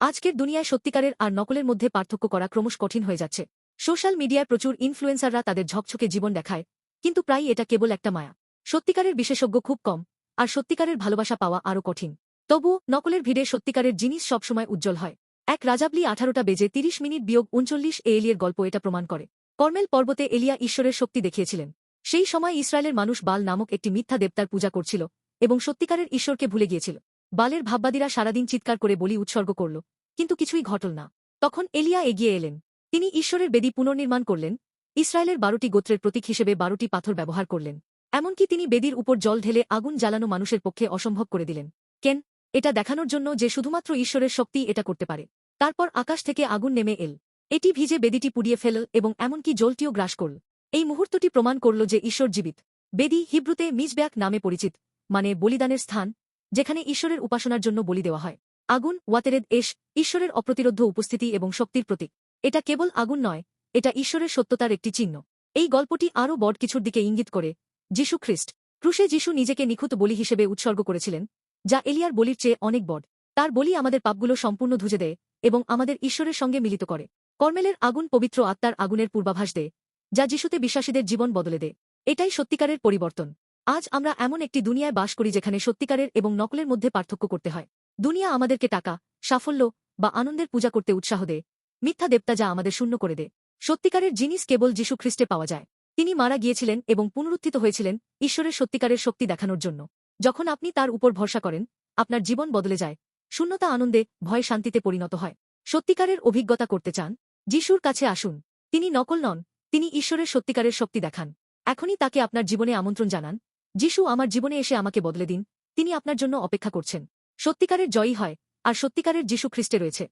আজকের দুনিয়ায় সত্যিকারের আর নকলের মধ্যে পার্থক্য করা ক্রমশ কঠিন হয়ে যাচ্ছে। সোশ্যাল মিডিয়ায় প্রচুর ইনফ্লুয়েন্সাররা তাদের ঝকঝকে জীবন দেখায়, কিন্তু প্রায় এটা কেবল একটা মায়া। সত্যিকারের বিশেষজ্ঞ খুব কম, আর সত্যিকারের ভালোবাসা পাওয়া আরও কঠিন। তবু নকলের ভিড়ে সত্যিকারের জিনিস সবসময় উজ্জ্বল হয়। এক রাজাবলি আঠারোটা বেজে তিরিশ মিনিট বিয়োগ উনচল্লিশ এ এলিয়ের গল্প এটা প্রমাণ করে। কর্মেল পর্বতে এলিয়া ঈশ্বরের শক্তি দেখিয়েছিলেন। সেই সময় ইসরায়েলের মানুষ বাল নামক একটি মিথ্যা দেবতার পূজা করছিল এবং সত্যিকারের ঈশ্বরকে ভুলে গিয়েছিল। বালের ভাববাদীরা সারাদিন চিৎকার করে বলি উৎসর্গ করল। কিন্তু কিছুই ঘটল না। তখন এলিয়া এগিয়ে এলেন। তিনি ঈশ্বরের বেদি পুনর্নির্মাণ করলেন। ইসরায়েলের বারোটি গোত্রের প্রতীক হিসেবে বারোটি পাথর ব্যবহার করলেন। এমনকি তিনি বেদির উপর জল ঢেলে আগুন জ্বালানো মানুষের পক্ষে অসম্ভব করে দিলেন। কেন? এটা দেখানোর জন্য যে শুধুমাত্র ঈশ্বরের শক্তি এটা করতে পারে। তারপর আকাশ থেকে আগুন নেমে এল। এটি ভিজে বেদিটি পুড়িয়ে ফেল এবং এমনকি জলটিও গ্রাস করল। এই মুহূর্তটি প্রমাণ করল যে ঈশ্বর জীবিত। বেদি হিব্রুতে মিজব্যাক নামে পরিচিত মানে বলিদানের স্থান। যেখানে ঈশ্বরের উপাসনার জন্য বলি দেওয়া হয়। আগুন, ওয়াতেরেদ, এস, ঈশ্বরের অপ্রতিরোধ্য উপস্থিতি এবং শক্তির প্রতীক। এটা কেবল আগুন নয়, এটা ঈশ্বরের সত্যতার একটি চিহ্ন। এই গল্পটি আরও বড় কিছুর দিকে ইঙ্গিত করে। যীশু খ্রিস্ট, ক্রুশে যীশু নিজেকে নিখুঁত বলি হিসেবে উৎসর্গ করেছিলেন, যা এলিয়ার বলির চেয়ে অনেক বড়। তার বলি আমাদের পাপগুলো সম্পূর্ণ ধুজে দেয় এবং আমাদের ঈশ্বরের সঙ্গে মিলিত করে। কর্মেলের আগুন পবিত্র আত্মার আগুনের পূর্বাভাস দেয়, যা যিশুতে বিশ্বাসীদের জীবন বদলে দেয়। এটাই সত্যিকারের পরিবর্তন। আজ আমরা এমন একটি দুনিয়ায় বাস করি যেখানে সত্যিকারের এবং নকলের মধ্যে পার্থক্য করতে হয়। দুনিয়া আমাদেরকে টাকা, সাফল্য বা আনন্দের পূজা করতে উৎসাহ দেয়। মিথ্যা দেবতা যা আমাদের শূন্য করে দেয়। সত্যিকারের জিনিস কেবল যীশু খ্রিস্টে পাওয়া যায়। তিনি মারা গিয়েছিলেন এবং পুনরুত্থিত হয়েছিলেন ঈশ্বরের সত্যিকারের শক্তি দেখানোর জন্য। যখন আপনি তার উপর ভরসা করেন, আপনার জীবন বদলে যায়। শূন্যতা আনন্দে, ভয় শান্তিতে পরিণত হয়। সত্যিকারের অভিজ্ঞতা করতে চান, যিশুর কাছে আসুন। তিনি নকল নন, তিনি ঈশ্বরের সত্যিকারের শক্তি দেখান। এখনই তাকে আপনার জীবনে আমন্ত্রণ জানান। যিশু আমার জীবনে এসে আমাকে বদলে দিন, তিনি আপনার জন্য অপেক্ষা করছেন। সত্যিকারের জয়ী হয়, আর সত্যিকারের যিশু খ্রিস্টে রয়েছে।